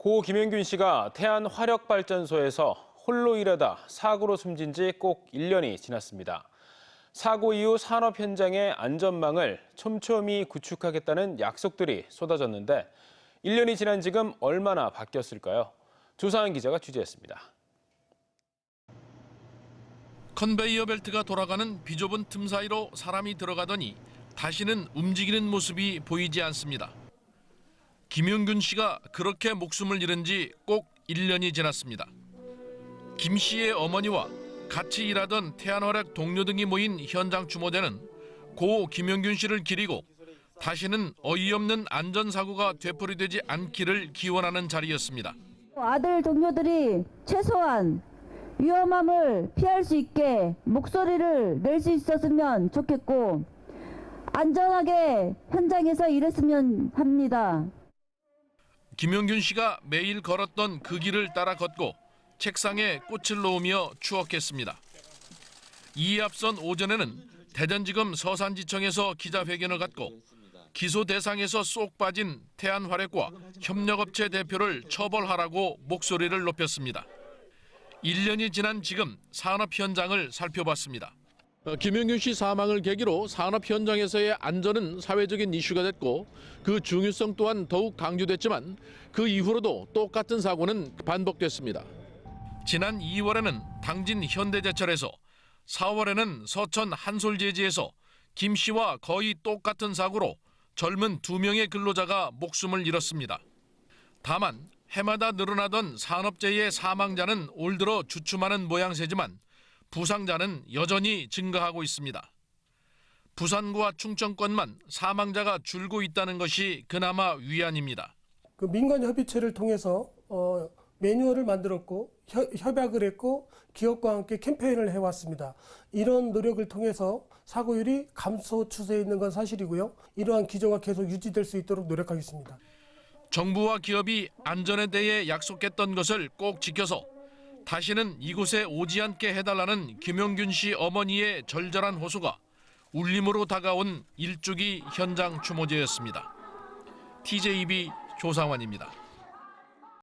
고 김영균 씨가 태안 화력발전소에서 홀로 일하다 사고로 숨진 지 꼭 1년이 지났습니다. 사고 이후 산업 현장의 안전망을 촘촘히 구축하겠다는 약속들이 쏟아졌는데 1년이 지난 지금 얼마나 바뀌었을까요? 조상한 기자가 취재했습니다. 컨베이어 벨트가 돌아가는 비좁은 틈 사이로 사람이 들어가더니 다시는 움직이는 모습이 보이지 않습니다. 김용균 씨가 그렇게 목숨을 잃은 지 꼭 1년이 지났습니다. 김 씨의 어머니와 같이 일하던 태안화력 동료 등이 모인 현장 추모제는 고 김용균 씨를 기리고 다시는 어이없는 안전사고가 되풀이되지 않기를 기원하는 자리였습니다. 아들 동료들이 최소한 위험함을 피할 수 있게 목소리를 낼 수 있었으면 좋겠고 안전하게 현장에서 일했으면 합니다. 김용균 씨가 매일 걸었던 그 길을 따라 걷고 책상에 꽃을 놓으며 추억했습니다. 이에 앞선 오전에는 대전지검 서산지청에서 기자회견을 갖고 기소 대상에서 쏙 빠진 태안화력과 협력업체 대표를 처벌하라고 목소리를 높였습니다. 1년이 지난 지금 산업 현장을 살펴봤습니다. 어, 김용균 씨 사망을 계기로 산업 현장에서의 안전은 사회적인 이슈가 됐고 그 중요성 또한 더욱 강조됐지만 그 이후로도 똑같은 사고는 반복됐습니다. 지난 2월에는 당진 현대제철에서 4월에는 서천 한솔제지에서 김 씨와 거의 똑같은 사고로 젊은 두 명의 근로자가 목숨을 잃었습니다. 다만 해마다 늘어나던 산업재해의 사망자는 올 들어 주춤하는 모양새지만 부상자는 여전히 증가하고 있습니다. 부산과 충청권만 사망자가 줄고 있다는 것이 그나마 위안입니다. 그 민간 협의체를 통해서 어, 매뉴얼을 만들었고 협, 협약을 했고 기업과 함께 캠페인을 해왔습니다. 이런 노력을 통해서 사고율이 감소 추세에 있는 건 사실이고요. 이러한 기조가 계속 유지될 수 있도록 노력하겠습니다. 정부와 기업이 안전에 대해 약속했던 것을 꼭 지켜서 다시는 이곳에 오지 않게 해달라는 김용균 씨 어머니의 절절한 호소가 울림으로 다가온 일주기 현장 추모제였습니다. TJB 조상환입니다.